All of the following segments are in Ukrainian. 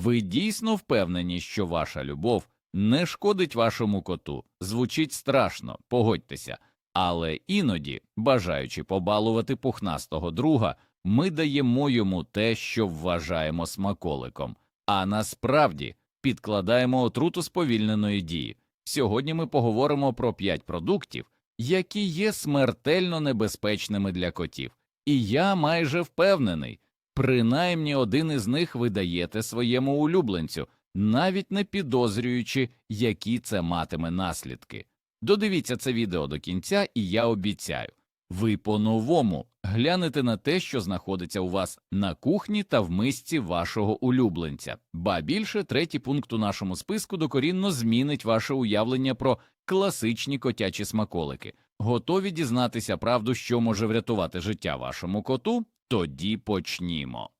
Ви дійсно впевнені, що ваша любов не шкодить вашому коту. Звучить страшно, погодьтеся. Але іноді, бажаючи побалувати пухнастого друга, ми даємо йому те, що вважаємо смаколиком, а насправді підкладаємо отруту сповільненої дії. Сьогодні ми поговоримо про 5 продуктів, які є смертельно небезпечними для котів, і я майже впевнений, принаймні один із них ви даєте своєму улюбленцю, навіть не підозрюючи, які це матиме наслідки. Додивіться це відео до кінця, і я обіцяю, ви по-новому глянете на те, що знаходиться у вас на кухні та в мисці вашого улюбленця. Ба більше третій пункт у нашому списку докорінно змінить ваше уявлення про класичні котячі смаколики. Готові дізнатися правду, що може врятувати життя вашому коту? Тоді почнімо.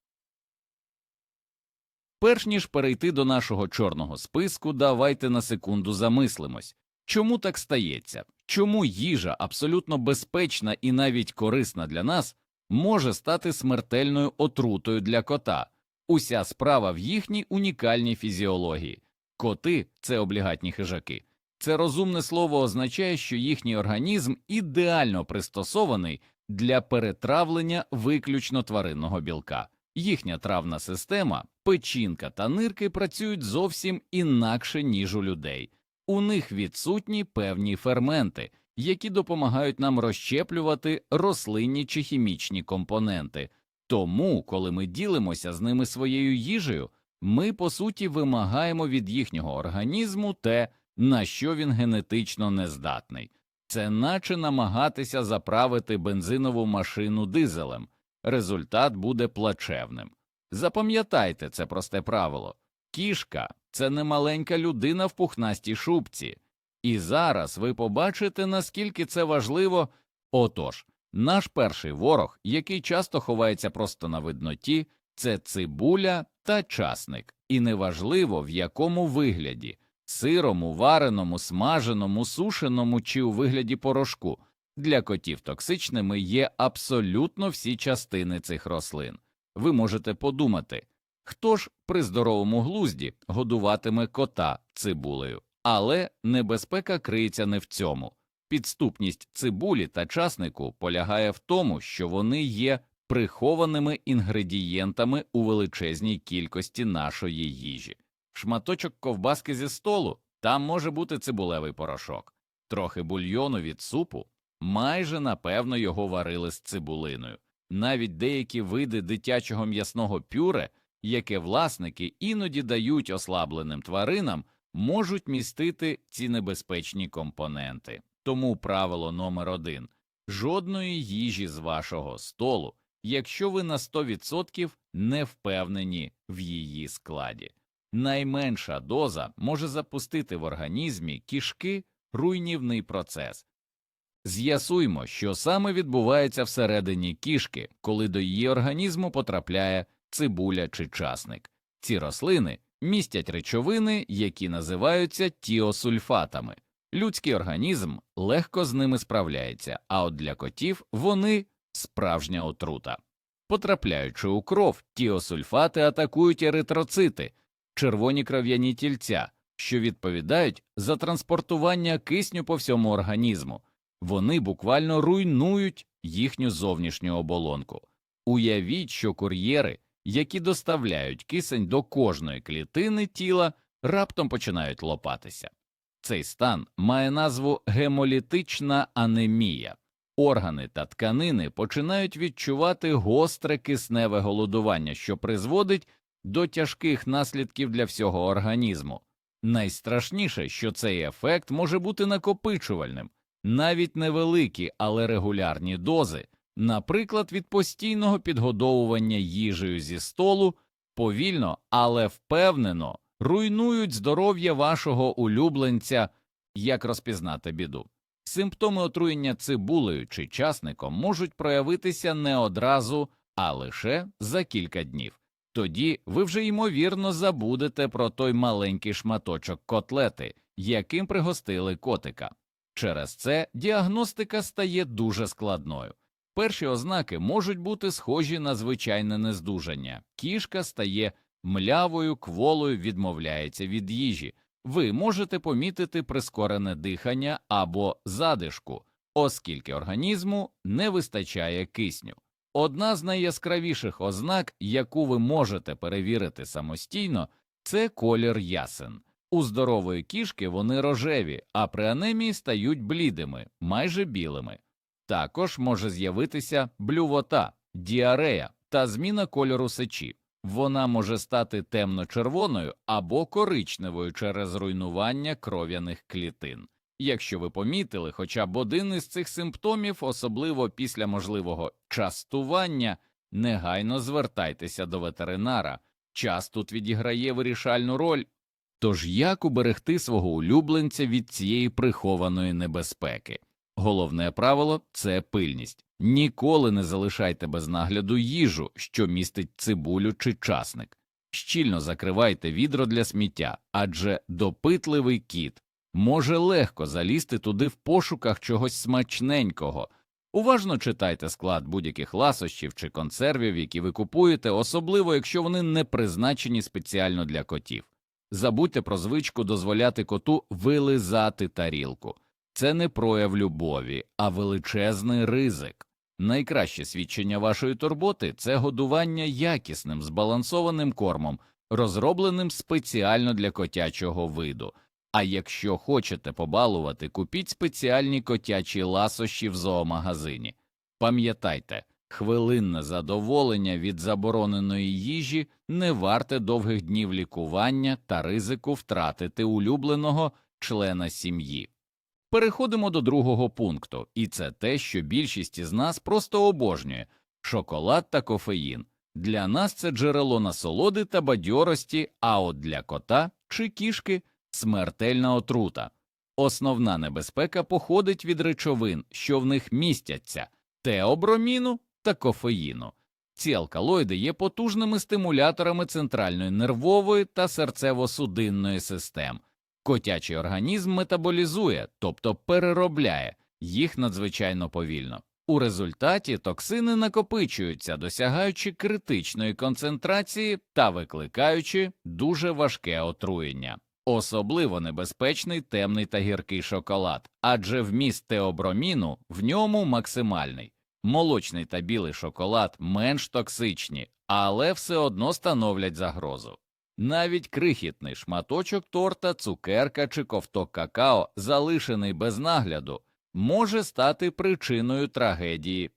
Перш ніж перейти до нашого чорного списку, давайте на секунду замислимось. Чому так стається? Чому їжа, абсолютно безпечна і навіть корисна для нас, може стати смертельною отрутою для кота? Уся справа в їхній унікальній фізіології. Коти це облігатні хижаки. Це розумне слово означає, що їхній організм ідеально пристосований для перетравлення виключно тваринного білка. Їхня травна система, печінка та нирки працюють зовсім інакше, ніж у людей. У них відсутні певні ферменти, які допомагають нам розщеплювати рослинні чи хімічні компоненти. Тому, коли ми ділимося з ними своєю їжею, ми по суті вимагаємо від їхнього організму те, на що він генетично нездатний. Це наче намагатися заправити бензинову машину дизелем. Результат буде плачевним. Запам'ятайте це просте правило кішка це не маленька людина в пухнастій шубці. І зараз ви побачите, наскільки це важливо. Отож, наш перший ворог, який часто ховається просто на видноті, це цибуля та часник, і неважливо в якому вигляді сирому, вареному, смаженому, сушеному чи у вигляді порошку. Для котів токсичними є абсолютно всі частини цих рослин. Ви можете подумати, хто ж при здоровому глузді годуватиме кота цибулею, але небезпека криється не в цьому. Підступність цибулі та часнику полягає в тому, що вони є прихованими інгредієнтами у величезній кількості нашої їжі. Шматочок ковбаски зі столу там може бути цибулевий порошок, трохи бульйону від супу, майже напевно його варили з цибулиною. Навіть деякі види дитячого м'ясного пюре, яке власники іноді дають ослабленим тваринам, можуть містити ці небезпечні компоненти. Тому правило номер один жодної їжі з вашого столу, якщо ви на 100% не впевнені в її складі. Найменша доза може запустити в організмі кішки руйнівний процес. З'ясуймо, що саме відбувається всередині кішки, коли до її організму потрапляє цибуля чи часник. Ці рослини містять речовини, які називаються тіосульфатами. Людський організм легко з ними справляється, а от для котів вони справжня отрута. Потрапляючи у кров, тіосульфати атакують еритроцити, червоні кров'яні тільця, що відповідають за транспортування кисню по всьому організму. Вони буквально руйнують їхню зовнішню оболонку. Уявіть, що кур'єри, які доставляють кисень до кожної клітини тіла, раптом починають лопатися. Цей стан має назву гемолітична анемія. Органи та тканини починають відчувати гостре кисневе голодування, що призводить до тяжких наслідків для всього організму. Найстрашніше, що цей ефект може бути накопичувальним, навіть невеликі, але регулярні дози, наприклад, від постійного підгодовування їжею зі столу, повільно, але впевнено руйнують здоров'я вашого улюбленця, як розпізнати біду. Симптоми отруєння цибулею чи часником можуть проявитися не одразу, а лише за кілька днів. Тоді ви вже ймовірно забудете про той маленький шматочок котлети, яким пригостили котика. Через це діагностика стає дуже складною. Перші ознаки можуть бути схожі на звичайне нездужання, кішка стає млявою кволою відмовляється від їжі. Ви можете помітити прискорене дихання або задишку, оскільки організму не вистачає кисню. Одна з найяскравіших ознак, яку ви можете перевірити самостійно, це колір ясен. У здорової кішки вони рожеві, а при анемії стають блідими, майже білими. Також може з'явитися блювота, діарея та зміна кольору сечі. Вона може стати темно-червоною або коричневою через руйнування кров'яних клітин. Якщо ви помітили хоча б один із цих симптомів, особливо після можливого частування, негайно звертайтеся до ветеринара. Час тут відіграє вирішальну роль. Тож як уберегти свого улюбленця від цієї прихованої небезпеки? Головне правило це пильність. Ніколи не залишайте без нагляду їжу, що містить цибулю чи часник. Щільно закривайте відро для сміття, адже допитливий кіт може легко залізти туди в пошуках чогось смачненького. Уважно читайте склад будь-яких ласощів чи консервів, які ви купуєте, особливо якщо вони не призначені спеціально для котів. Забудьте про звичку дозволяти коту вилизати тарілку. Це не прояв любові, а величезний ризик. Найкраще свідчення вашої турботи це годування якісним збалансованим кормом, розробленим спеціально для котячого виду. А якщо хочете побалувати, купіть спеціальні котячі ласощі в зоомагазині. Пам'ятайте, хвилинне задоволення від забороненої їжі не варте довгих днів лікування та ризику втратити улюбленого члена сім'ї. Переходимо до другого пункту, і це те, що більшість із нас просто обожнює шоколад та кофеїн. Для нас це джерело насолоди та бадьорості, а от для кота чи кішки смертельна отрута. Основна небезпека походить від речовин, що в них містяться теоброміну та кофеїну. Ці алкалоїди є потужними стимуляторами центральної нервової та серцево-судинної систем. Котячий організм метаболізує, тобто переробляє їх надзвичайно повільно. У результаті токсини накопичуються, досягаючи критичної концентрації та викликаючи дуже важке отруєння. Особливо небезпечний темний та гіркий шоколад, адже вміст теоброміну в ньому максимальний. Молочний та білий шоколад менш токсичні, але все одно становлять загрозу. Навіть крихітний шматочок торта, цукерка чи ковток какао, залишений без нагляду, може стати причиною трагедії.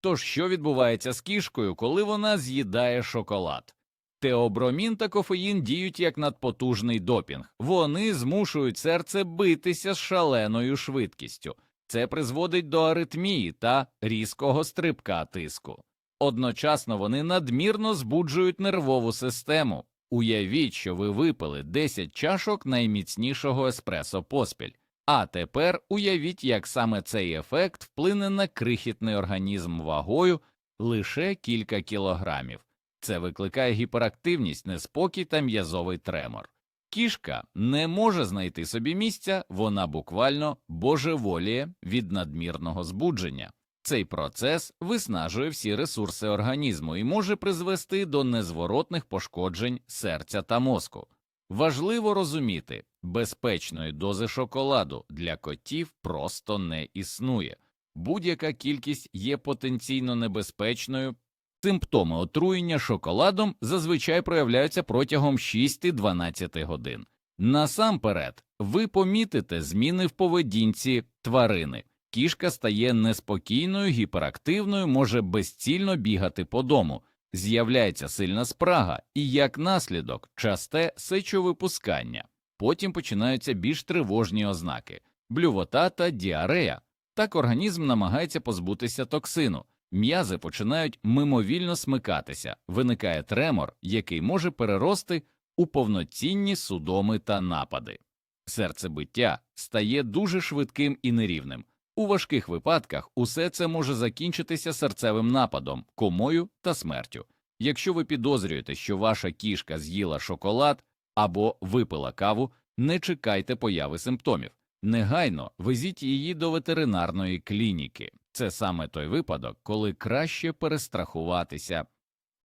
Тож що відбувається з кішкою, коли вона з'їдає шоколад? Теобромін та кофеїн діють як надпотужний допінг, вони змушують серце битися з шаленою швидкістю. Це призводить до аритмії та різкого стрибка тиску. Одночасно вони надмірно збуджують нервову систему. Уявіть, що ви випили 10 чашок найміцнішого еспресо поспіль. А тепер уявіть, як саме цей ефект вплине на крихітний організм вагою лише кілька кілограмів. Це викликає гіперактивність, неспокій та м'язовий тремор. Кішка не може знайти собі місця, вона буквально божеволіє від надмірного збудження. Цей процес виснажує всі ресурси організму і може призвести до незворотних пошкоджень серця та мозку. Важливо розуміти, безпечної дози шоколаду для котів просто не існує. Будь-яка кількість є потенційно небезпечною. Симптоми отруєння шоколадом зазвичай проявляються протягом 6-12 годин. Насамперед, ви помітите зміни в поведінці тварини. Кішка стає неспокійною, гіперактивною, може безцільно бігати по дому, з'являється сильна спрага і, як наслідок, часте сечовипускання. Потім починаються більш тривожні ознаки блювота та діарея. Так організм намагається позбутися токсину, м'язи починають мимовільно смикатися, виникає тремор, який може перерости у повноцінні судоми та напади. Серцебиття стає дуже швидким і нерівним. У важких випадках усе це може закінчитися серцевим нападом, комою та смертю. Якщо ви підозрюєте, що ваша кішка з'їла шоколад або випила каву, не чекайте появи симптомів. Негайно везіть її до ветеринарної клініки. Це саме той випадок, коли краще перестрахуватися.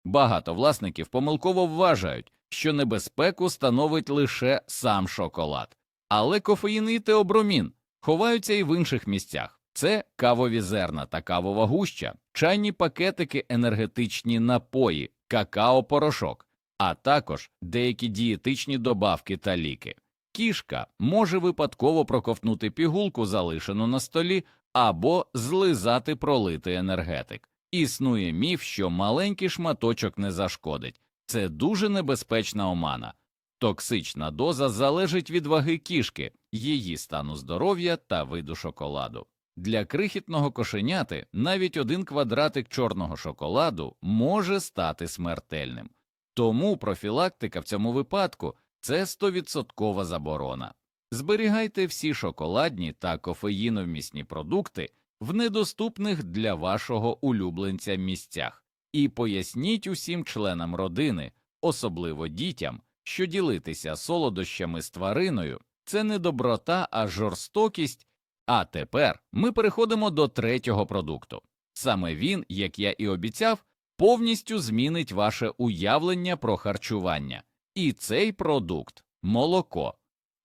Багато власників помилково вважають, що небезпеку становить лише сам шоколад. Але кофеїн і теобромін ховаються і в інших місцях. Це кавові зерна та кавова гуща, чайні пакетики, енергетичні напої, какао-порошок, а також деякі дієтичні добавки та ліки. Кішка може випадково проковтнути пігулку, залишену на столі, або злизати пролитий енергетик. Існує міф, що маленький шматочок не зашкодить. Це дуже небезпечна омана. Токсична доза залежить від ваги кішки, її стану здоров'я та виду шоколаду. Для крихітного кошеняти навіть один квадратик чорного шоколаду може стати смертельним. Тому профілактика в цьому випадку це 100% заборона. Зберігайте всі шоколадні та кофеїновмісні продукти в недоступних для вашого улюбленця місцях і поясніть усім членам родини, особливо дітям, що ділитися солодощами з твариною це не доброта, а жорстокість. А тепер ми переходимо до третього продукту. Саме він, як я і обіцяв, повністю змінить ваше уявлення про харчування. І цей продукт молоко.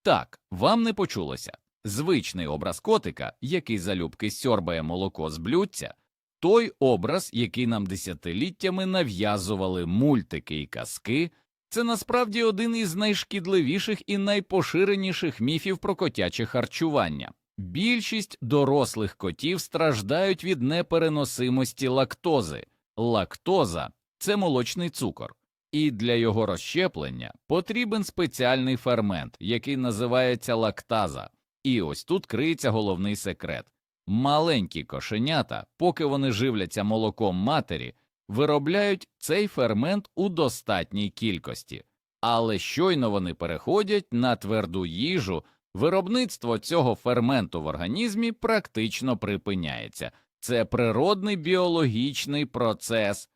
Так, вам не почулося. Звичний образ котика, який залюбки сьорбає молоко з блюдця, той образ, який нам десятиліттями нав'язували мультики і казки, це насправді один із найшкідливіших і найпоширеніших міфів про котяче харчування. Більшість дорослих котів страждають від непереносимості лактози. Лактоза це молочний цукор, і для його розщеплення потрібен спеціальний фермент, який називається лактаза. І ось тут криється головний секрет. Маленькі кошенята, поки вони живляться молоком матері, виробляють цей фермент у достатній кількості, але щойно вони переходять на тверду їжу, виробництво цього ферменту в організмі практично припиняється. Це природний біологічний процес.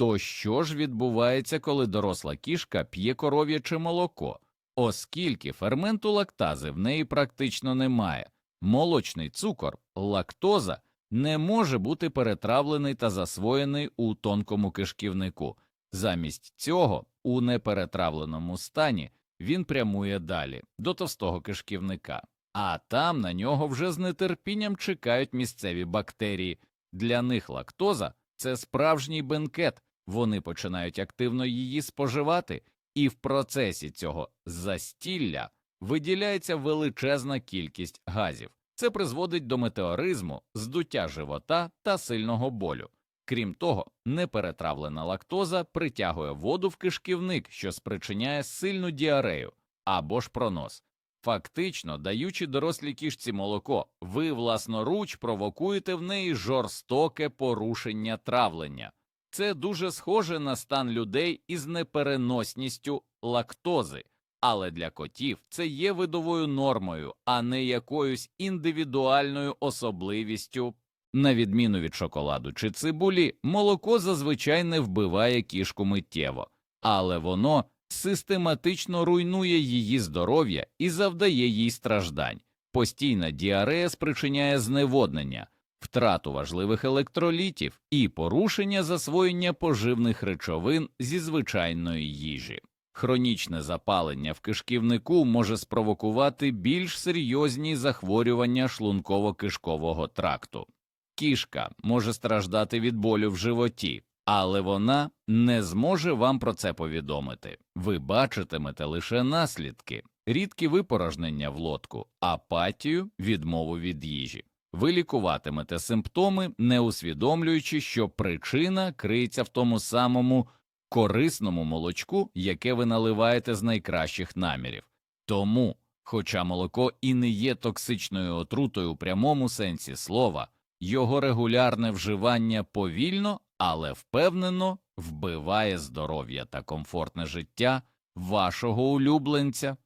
То що ж відбувається, коли доросла кішка п'є коров'яче молоко? Оскільки ферменту лактази в неї практично немає, молочний цукор, лактоза не може бути перетравлений та засвоєний у тонкому кишківнику. Замість цього, у неперетравленому стані, він прямує далі до товстого кишківника, а там на нього вже з нетерпінням чекають місцеві бактерії. Для них лактоза це справжній бенкет, вони починають активно її споживати, і в процесі цього застілля виділяється величезна кількість газів. Це призводить до метеоризму, здуття живота та сильного болю. Крім того, неперетравлена лактоза притягує воду в кишківник, що спричиняє сильну діарею або ж пронос. Фактично, даючи дорослій кішці молоко, ви власноруч провокуєте в неї жорстоке порушення травлення. Це дуже схоже на стан людей із непереносністю лактози, але для котів це є видовою нормою, а не якоюсь індивідуальною особливістю. На відміну від шоколаду чи цибулі, молоко зазвичай не вбиває кішку миттєво, але воно систематично руйнує її здоров'я і завдає їй страждань. Постійна діарея спричиняє зневоднення, втрату важливих електролітів і порушення засвоєння поживних речовин зі звичайної їжі. Хронічне запалення в кишківнику може спровокувати більш серйозні захворювання шлунково-кишкового тракту. Кішка може страждати від болю в животі, але вона не зможе вам про це повідомити. Ви бачитимете лише наслідки, рідкі випорожнення в лотку, апатію, відмову від їжі. Ви лікуватимете симптоми, не усвідомлюючи, що причина криється в тому самому корисному молочку, яке ви наливаєте з найкращих намірів. Тому, хоча молоко і не є токсичною отрутою у прямому сенсі слова, його регулярне вживання повільно, але впевнено вбиває здоров'я та комфортне життя вашого улюбленця.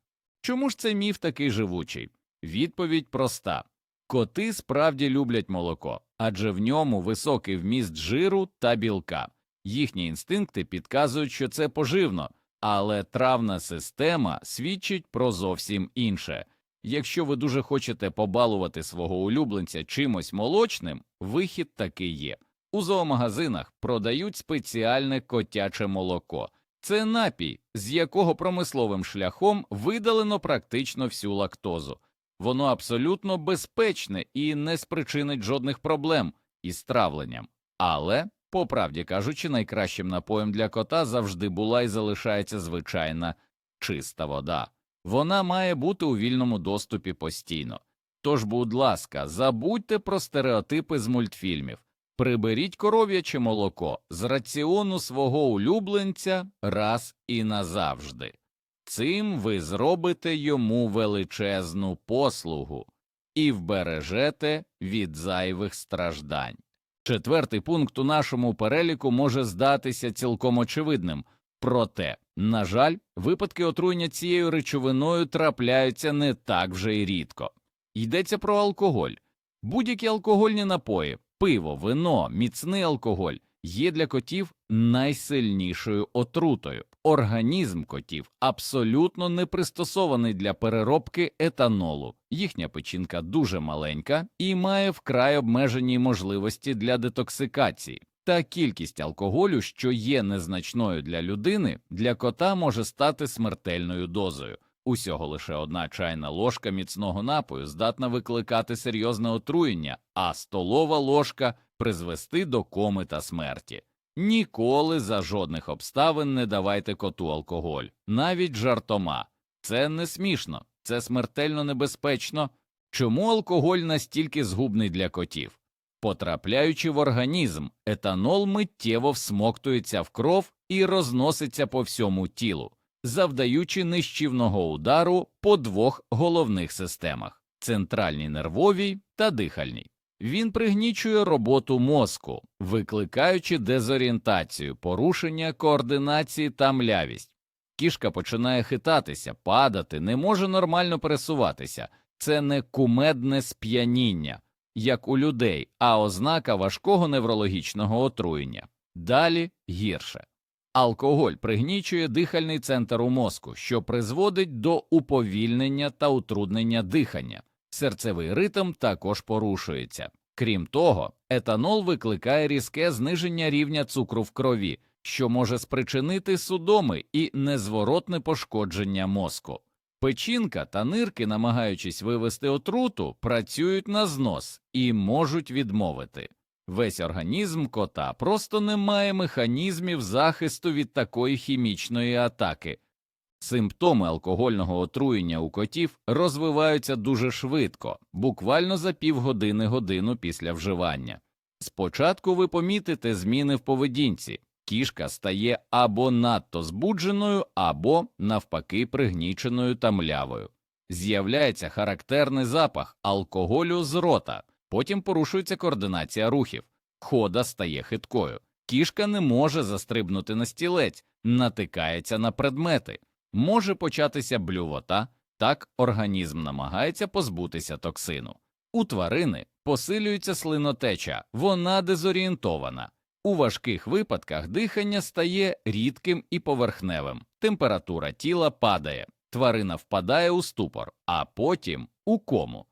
Чому ж цей міф такий живучий? Відповідь проста коти справді люблять молоко, адже в ньому високий вміст жиру та білка. Їхні інстинкти підказують, що це поживно, але травна система свідчить про зовсім інше. Якщо ви дуже хочете побалувати свого улюбленця чимось молочним, вихід такий є. У зоомагазинах продають спеціальне котяче молоко. Це напій, з якого промисловим шляхом видалено практично всю лактозу. Воно абсолютно безпечне і не спричинить жодних проблем із травленням. Але, по правді кажучи, найкращим напоєм для кота завжди була і залишається звичайна чиста вода. Вона має бути у вільному доступі постійно. Тож, будь ласка, забудьте про стереотипи з мультфільмів. Приберіть коров'яче молоко з раціону свого улюбленця раз і назавжди. Цим ви зробите йому величезну послугу і вбережете від зайвих страждань. Четвертий пункт у нашому переліку може здатися цілком очевидним, проте, на жаль, випадки отруєння цією речовиною трапляються не так вже й рідко. Йдеться про алкоголь. Будь-які алкогольні напої, пиво, вино, міцний алкоголь є для котів найсильнішою отрутою. Організм котів абсолютно не пристосований для переробки етанолу. Їхня печінка дуже маленька і має вкрай обмежені можливості для детоксикації. Та кількість алкоголю, що є незначною для людини, для кота може стати смертельною дозою. Усього лише одна чайна ложка міцного напою здатна викликати серйозне отруєння, а столова ложка призвести до коми та смерті. Ніколи за жодних обставин не давайте коту алкоголь, навіть жартома. Це не смішно, це смертельно небезпечно. Чому алкоголь настільки згубний для котів? Потрапляючи в організм, етанол миттєво всмоктується в кров і розноситься по всьому тілу, завдаючи нищівного удару по двох головних системах центральній нервовій та дихальній. Він пригнічує роботу мозку, викликаючи дезорієнтацію, порушення координації та млявість. Кішка починає хитатися, падати, не може нормально пересуватися. Це не кумедне сп'яніння, як у людей, а ознака важкого неврологічного отруєння. Далі гірше. Алкоголь пригнічує дихальний центр у мозку, що призводить до уповільнення та утруднення дихання. Серцевий ритм також порушується. Крім того, етанол викликає різке зниження рівня цукру в крові, що може спричинити судоми і незворотне пошкодження мозку. Печінка та нирки, намагаючись вивести отруту, працюють на знос і можуть відмовити. Весь організм кота просто не має механізмів захисту від такої хімічної атаки. Симптоми алкогольного отруєння у котів розвиваються дуже швидко, буквально за півгодини годину після вживання. Спочатку ви помітите зміни в поведінці, кішка стає або надто збудженою, або, навпаки, пригніченою та млявою. З'являється характерний запах алкоголю з рота, потім порушується координація рухів, хода стає хиткою, кішка не може застрибнути на стілець, натикається на предмети. Може початися блювота, так організм намагається позбутися токсину. У тварини посилюється слинотеча, вона дезорієнтована. У важких випадках дихання стає рідким і поверхневим, температура тіла падає, тварина впадає у ступор, а потім у кому.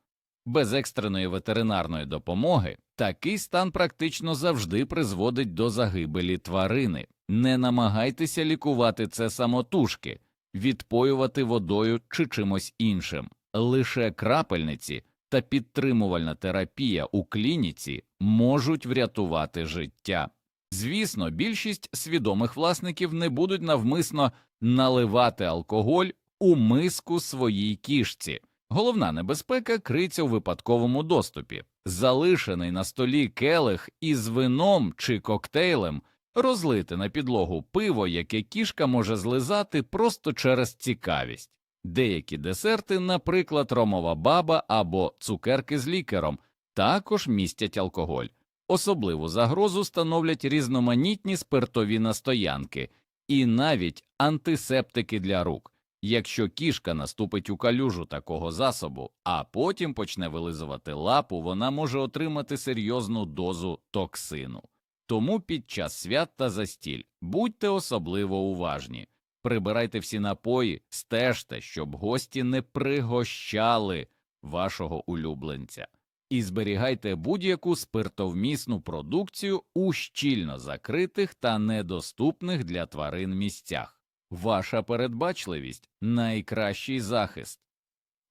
Без екстреної ветеринарної допомоги такий стан практично завжди призводить до загибелі тварини. Не намагайтеся лікувати це самотужки відпоювати водою чи чимось іншим. Лише крапельниці та підтримувальна терапія у клініці можуть врятувати життя. Звісно, більшість свідомих власників не будуть навмисно наливати алкоголь у миску своїй кішці. Головна небезпека криться у випадковому доступі. Залишений на столі келих із вином чи коктейлем розлити на підлогу пиво, яке кішка може злизати просто через цікавість. Деякі десерти, наприклад, ромова баба або цукерки з лікером, також містять алкоголь. Особливу загрозу становлять різноманітні спиртові настоянки і навіть антисептики для рук. Якщо кішка наступить у калюжу такого засобу, а потім почне вилизувати лапу, вона може отримати серйозну дозу токсину. Тому під час свят та застіль будьте особливо уважні, прибирайте всі напої, стежте, щоб гості не пригощали вашого улюбленця, і зберігайте будь-яку спиртовмісну продукцію у щільно закритих та недоступних для тварин місцях. ваша передбачливість найкращий захист.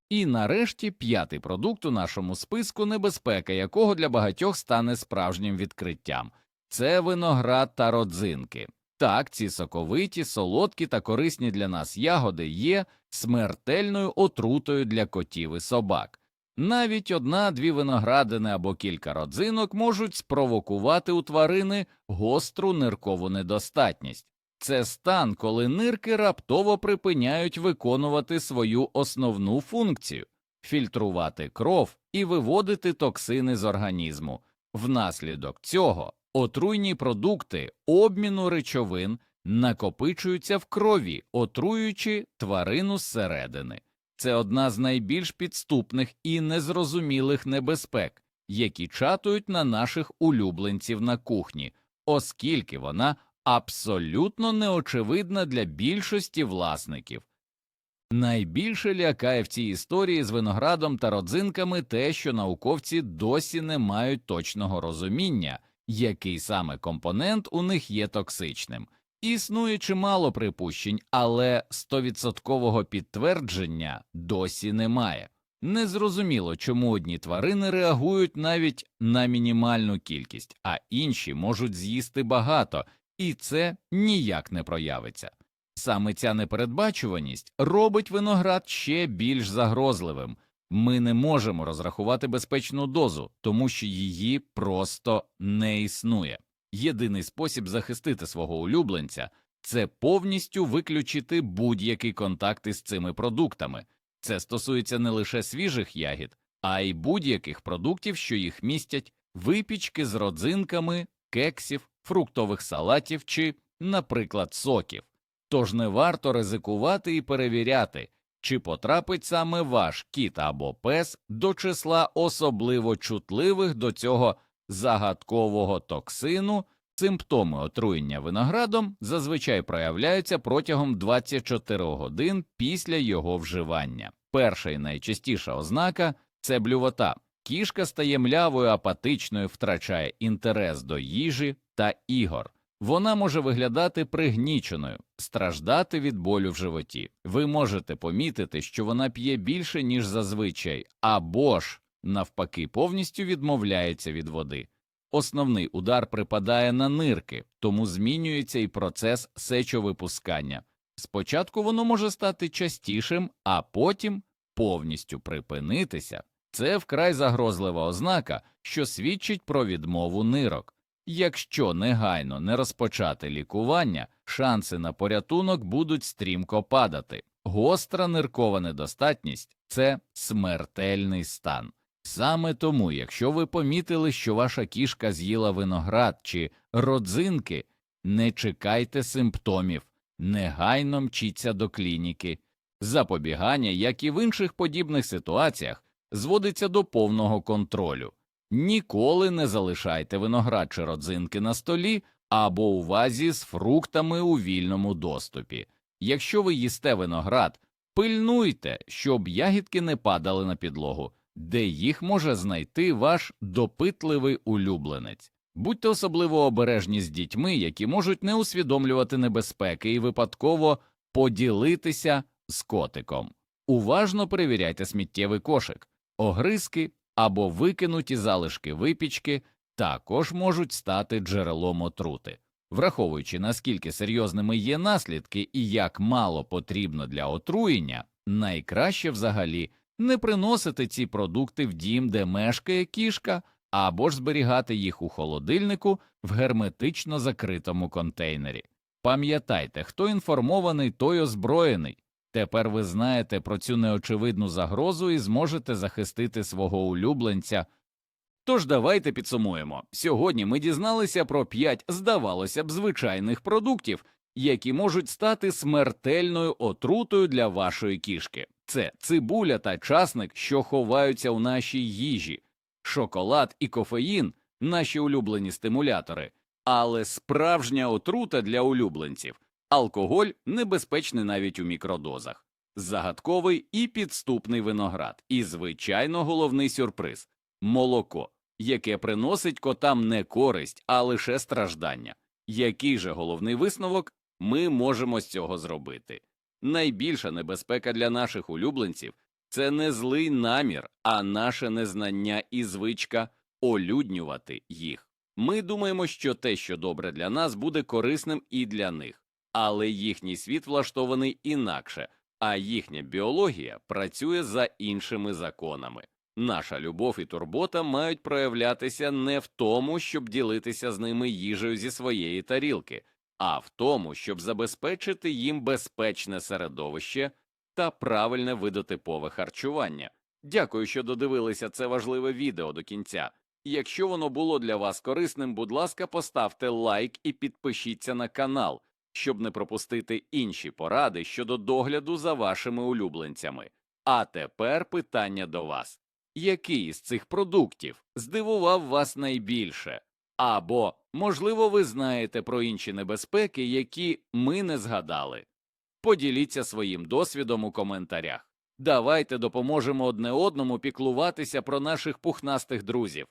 І нарешті п'ятий продукт у нашому списку, небезпека якого для багатьох стане справжнім відкриттям це виноград та родзинки. Так, ці соковиті, солодкі та корисні для нас ягоди є смертельною отрутою для котів і собак. Навіть одна-дві виноградини або кілька родзинок можуть спровокувати у тварини гостру ниркову недостатність. Це стан, коли нирки раптово припиняють виконувати свою основну функцію фільтрувати кров і виводити токсини з організму. Внаслідок цього отруйні продукти обміну речовин накопичуються в крові, отруюючи тварину зсередини. Це одна з найбільш підступних і незрозумілих небезпек, які чатують на наших улюбленців на кухні, оскільки вона абсолютно неочевидна для більшості власників. Найбільше лякає в цій історії з виноградом та родзинками те, що науковці досі не мають точного розуміння, який саме компонент у них є токсичним. Існує чимало припущень, але стовідсоткового підтвердження досі немає. Незрозуміло, чому одні тварини реагують навіть на мінімальну кількість, а інші можуть з'їсти багато, і це ніяк не проявиться. Саме ця непередбачуваність робить виноград ще більш загрозливим. Ми не можемо розрахувати безпечну дозу, тому що її просто не існує. Єдиний спосіб захистити свого улюбленця це повністю виключити будь-який контакт із цими продуктами. Це стосується не лише свіжих ягід, а й будь-яких продуктів, що їх містять, випічки з родзинками, кексів, фруктових салатів чи, наприклад, соків. Тож не варто ризикувати і перевіряти, чи потрапить саме ваш кіт або пес до числа особливо чутливих до цього загадкового токсину. Симптоми отруєння виноградом зазвичай проявляються протягом 24 годин після його вживання. Перша і найчастіша ознака це блювота. Кішка стає млявою, апатичною, втрачає інтерес до їжі та ігор. Вона може виглядати пригніченою, страждати від болю в животі. Ви можете помітити, що вона п'є більше, ніж зазвичай, або ж, навпаки, повністю відмовляється від води. Основний удар припадає на нирки, тому змінюється і процес сечовипускання. Спочатку воно може стати частішим, а потім повністю припинитися. Це вкрай загрозлива ознака, що свідчить про відмову нирок. Якщо негайно не розпочати лікування, шанси на порятунок будуть стрімко падати. Гостра ниркова недостатність це смертельний стан. Саме тому, якщо ви помітили, що ваша кішка з'їла виноград чи родзинки, не чекайте симптомів, негайно мчіться до клініки. Запобігання, як і в інших подібних ситуаціях, зводиться до повного контролю. Ніколи не залишайте виноград чи родзинки на столі або у вазі з фруктами у вільному доступі. Якщо ви їсте виноград, пильнуйте, щоб ягідки не падали на підлогу, де їх може знайти ваш допитливий улюбленець. Будьте особливо обережні з дітьми, які можуть не усвідомлювати небезпеки і випадково поділитися з котиком. Уважно перевіряйте сміттєвий кошик, огризки або викинуті залишки випічки також можуть стати джерелом отрути. Враховуючи наскільки серйозними є наслідки і як мало потрібно для отруєння, найкраще взагалі не приносити ці продукти в дім, де мешкає кішка, або ж зберігати їх у холодильнику в герметично закритому контейнері. Пам'ятайте, хто інформований, той озброєний. Тепер ви знаєте про цю неочевидну загрозу і зможете захистити свого улюбленця. Тож давайте підсумуємо. Сьогодні ми дізналися про п'ять, здавалося б, звичайних продуктів, які можуть стати смертельною отрутою для вашої кішки. Це цибуля та часник, що ховаються у нашій їжі, шоколад і кофеїн наші улюблені стимулятори, але справжня отрута для улюбленців. Алкоголь небезпечний навіть у мікродозах, загадковий і підступний виноград, і, звичайно, головний сюрприз молоко, яке приносить котам не користь, а лише страждання. Який же головний висновок ми можемо з цього зробити. Найбільша небезпека для наших улюбленців це не злий намір, а наше незнання і звичка олюднювати їх. Ми думаємо, що те, що добре для нас, буде корисним і для них, але їхній світ влаштований інакше, а їхня біологія працює за іншими законами. Наша любов і турбота мають проявлятися не в тому, щоб ділитися з ними їжею зі своєї тарілки, а в тому, щоб забезпечити їм безпечне середовище та правильне видотипове харчування. Дякую, що додивилися це важливе відео до кінця. Якщо воно було для вас корисним, будь ласка, поставте лайк і підпишіться на канал, щоб не пропустити інші поради щодо догляду за вашими улюбленцями. А тепер питання до вас. Який із цих продуктів здивував вас найбільше? Або, можливо, ви знаєте про інші небезпеки, які ми не згадали? Поділіться своїм досвідом у коментарях. Давайте допоможемо одне одному піклуватися про наших пухнастих друзів.